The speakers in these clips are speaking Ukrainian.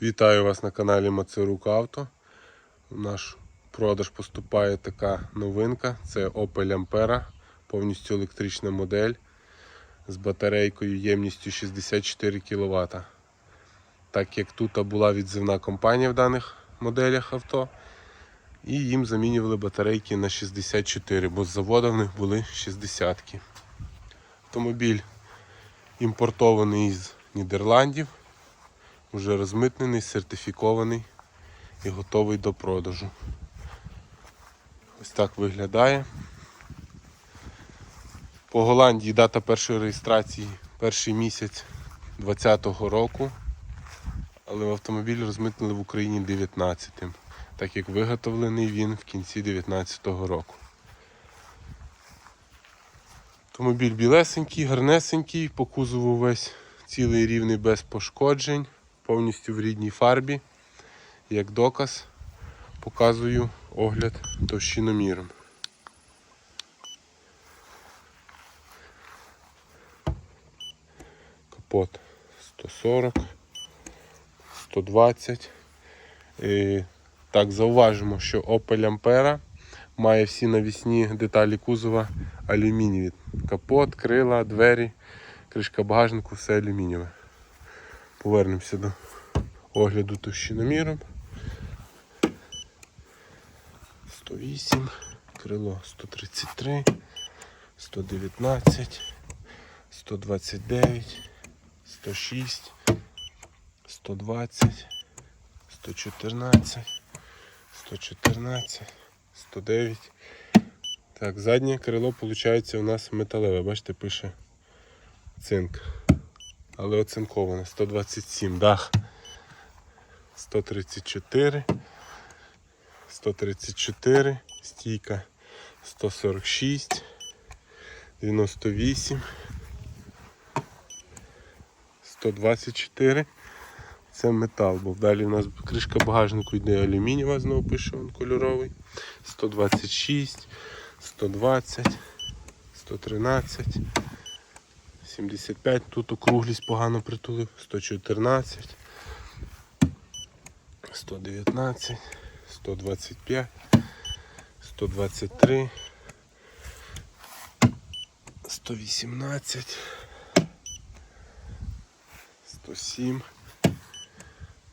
Вітаю вас на каналі Мацерук Авто. У наш продаж поступає така новинка. Це Opel Ampera, повністю електрична модель з батарейкою ємністю 64 кВт. Так як тут була відзивна компанія в даних моделях авто, і їм замінювали батарейки на 64, бо з заводу в них були 60 -ки. Автомобіль імпортований з Нідерландів вже розмитнений, сертифікований і готовий до продажу. Ось так виглядає. По Голландії дата першої реєстрації перший місяць 2020 року, але автомобіль розмитнили в Україні 19-м, так як виготовлений він в кінці 2019 року. Автомобіль білесенький, гарнесенький, по кузову весь цілий рівний без пошкоджень повністю в рідній фарбі. Як доказ показую огляд товщиноміром. Капот 140, 120. І, так, зауважимо, що Opel Ampera має всі навісні деталі кузова алюмінієві. Капот, крила, двері, кришка багажнику, все алюмінієве. Повернемося до огляду товщиноміром. 108, крило 133, 119, 129, 106, 120, 114, 114, 109. Так, заднє крило виходить у нас металеве, бачите, пише цинк але оцинковане. 127 дах 134 134 стійка 146 98 124 це метал, бо далі у нас кришка багажнику йде алюмінієва, знову пише він кольоровий. 126 120 113 75, тут округлість погано притулив, 114, 119, 125, 123, 118, 107,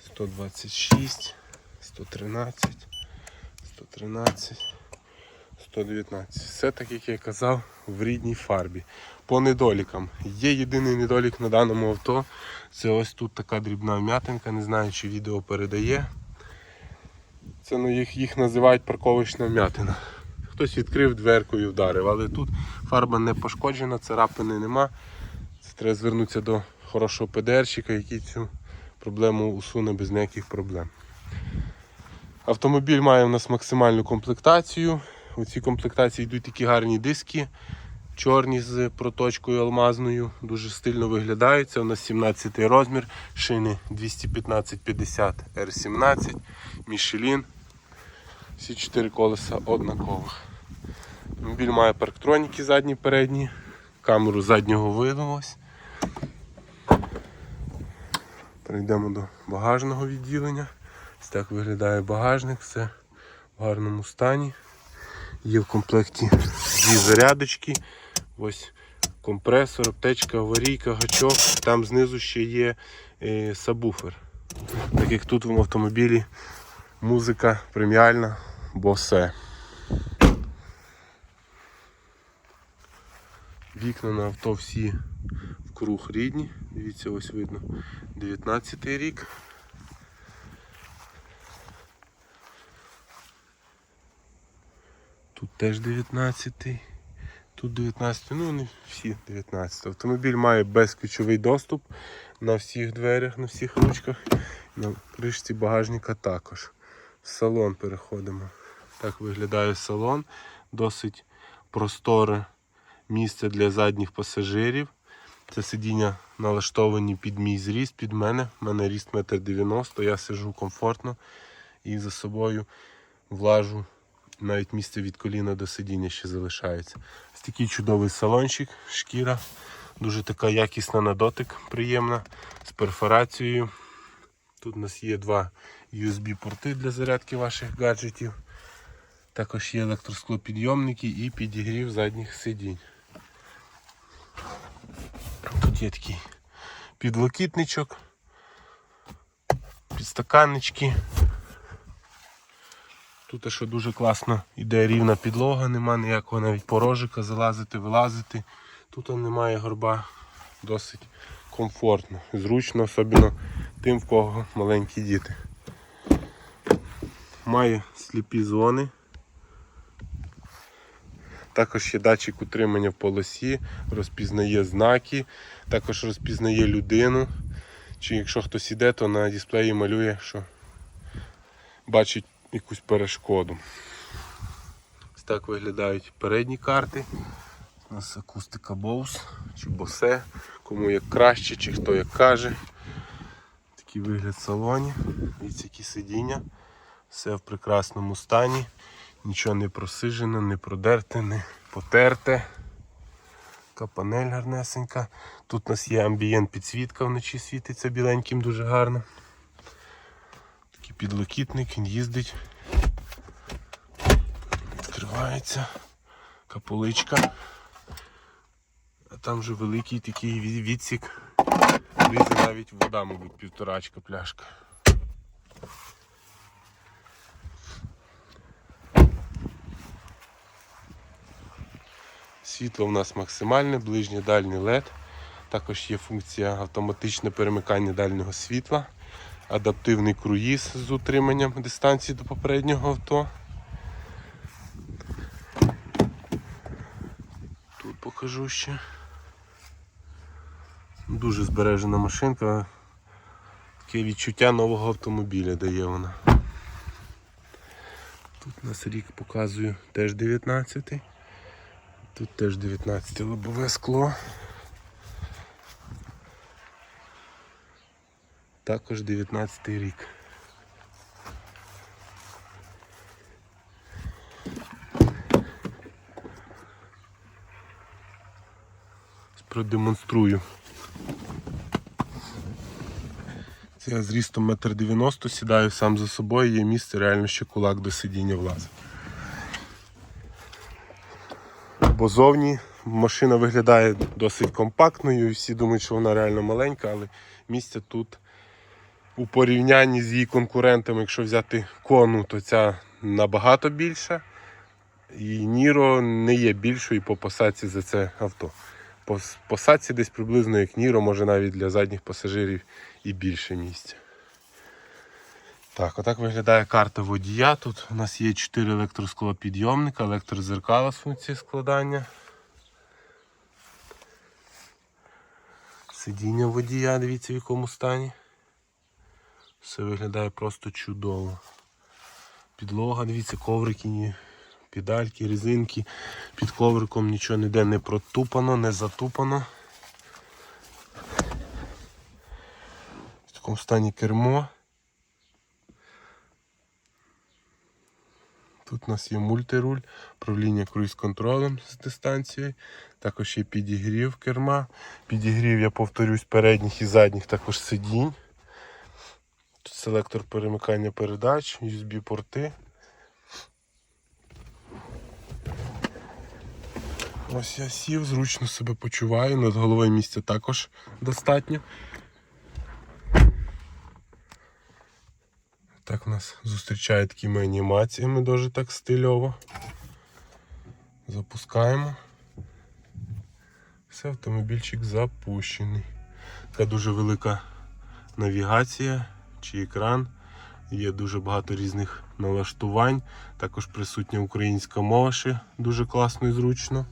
126, 113, 113. 119. Все так, як я казав, в рідній фарбі. По недолікам. Є єдиний недолік на даному авто. Це ось тут така дрібна вм'ятинка, не знаю, чи відео передає. Це ну, їх, їх називають парковочна вм'ятина. Хтось відкрив дверку і вдарив, але тут фарба не пошкоджена, царапини нема. Це треба звернутися до хорошого ПДРщика, який цю проблему усуне без ніяких проблем. Автомобіль має у нас максимальну комплектацію. У цій комплектації йдуть такі гарні диски, чорні з проточкою алмазною, дуже стильно виглядають. У нас 17 розмір, шини 215-50 R17, Michelin. Всі чотири колеса однакових. Автомобіль має парктроніки задні передні, камеру заднього виду. ось. Перейдемо до багажного відділення. Ось так виглядає багажник, все в гарному стані. Є в комплекті дві зарядочки. Ось компресор, аптечка, аварійка, гачок. Там знизу ще є е, сабвуфер. Так як тут в автомобілі музика преміальна, босе. Вікна на авто всі в круг рідні. Дивіться, ось видно 19 рік. Тут теж 19, тут 19, ну вони всі 19. Автомобіль має безключовий доступ на всіх дверях, на всіх ручках. На кришці багажника також. В салон переходимо. Так виглядає салон. Досить просторе місце для задніх пасажирів. Це сидіння налаштовані під мій зріст, під мене. У мене ріст 1,90 м, я сижу комфортно і за собою влажу навіть місце від коліна до сидіння ще залишається. Ось такий чудовий салончик, шкіра, дуже така якісна на дотик, приємна, з перфорацією. Тут у нас є два USB-порти для зарядки ваших гаджетів. Також є електросклопідйомники і підігрів задніх сидінь. Тут є такий підлокітничок, підстаканнички. Тут що дуже класно іде рівна підлога, нема ніякого навіть порожика, залазити, вилазити. Тут немає горба, досить комфортно, зручно, особливо тим, в кого маленькі діти. Має сліпі зони. Також є датчик утримання в полосі, розпізнає знаки, також розпізнає людину. Чи якщо хтось іде, то на дисплеї малює, що бачить якусь перешкоду. Ось так виглядають передні карти. У нас акустика Bose чи Bose, кому як краще, чи хто як каже. Такий вигляд салоні. Дивіться, які сидіння. Все в прекрасному стані. Нічого не просижено, не продерте, не потерте. Така панель гарнесенька. Тут у нас є амбієнт підсвітка вночі світиться біленьким дуже гарно. Підлокітник, він їздить. Відкривається. Каполичка. А там вже великий такий відсік. Влізе навіть вода, мабуть, півторачка пляшка. Світло в нас максимальне, ближнє дальнє LED. Також є функція автоматичне перемикання дальнього світла, адаптивний круїз з утриманням дистанції до попереднього авто. Тут покажу ще. Дуже збережена машинка. Таке відчуття нового автомобіля дає вона. Тут у нас рік показую теж 19 Тут теж 19 лобове скло. Також 19 рік. Продемонструю. Це я зрістом 1,90 м сідаю сам за собою, є місце реально ще кулак до сидіння влазить. Бо зовні машина виглядає досить компактною, і всі думають, що вона реально маленька, але місця тут у порівнянні з її конкурентами, якщо взяти кону, то ця набагато більша. І Ніро не є більшою по посадці за це авто. По посадці десь приблизно як Ніро, може навіть для задніх пасажирів і більше місця. Так, отак виглядає карта водія. Тут у нас є 4 електросклопідйомника, електрозеркала з функцією складання. Сидіння водія, дивіться в якому стані. Все виглядає просто чудово. Підлога, дивіться, коврики, ні, педальки, резинки. Під ковриком нічого ніде не протупано, не затупано. В такому стані кермо. Тут у нас є мультируль, управління круїз-контролем з дистанцією. Також є підігрів керма. Підігрів, я повторюсь, передніх і задніх також сидінь. Селектор перемикання передач, USB-порти. Ось я сів, зручно себе почуваю, над головою місця також достатньо. Так нас зустрічає такими анімаціями дуже так стильово. Запускаємо. Все, автомобільчик запущений. Така дуже велика навігація чи екран. Є дуже багато різних налаштувань. Також присутня українська мова ще дуже класно і зручно.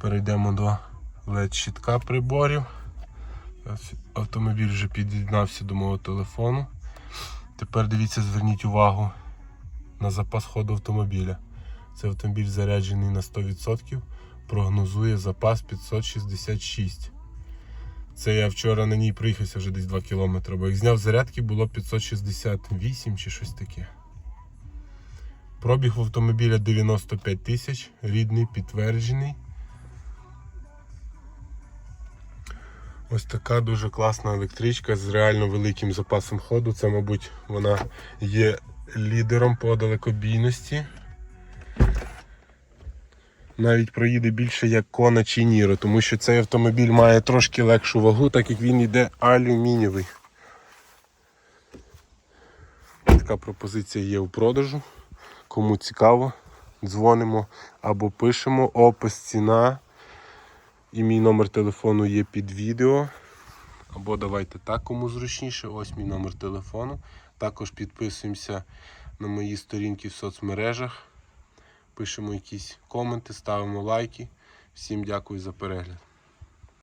Перейдемо до LED-щитка приборів. Автомобіль вже під'єднався до мого телефону. Тепер дивіться, зверніть увагу на запас ходу автомобіля. Цей автомобіль заряджений на 100%, прогнозує запас 566. Це я вчора на ній проїхався вже десь 2 км, бо як зняв зарядки було 568 чи щось таке. Пробіг в автомобіля 95 тисяч, рідний, підтверджений. Ось така дуже класна електричка з реально великим запасом ходу. Це, мабуть, вона є лідером по далекобійності. Навіть проїде більше як Кона чи Ніро, тому що цей автомобіль має трошки легшу вагу, так як він йде алюмінієвий. Така пропозиція є у продажу. Кому цікаво, дзвонимо або пишемо. Опис ціна. І мій номер телефону є під відео. Або давайте так, кому зручніше. Ось мій номер телефону. Також підписуємося на мої сторінки в соцмережах. Пишемо якісь коменти, ставимо лайки. Всім дякую за перегляд.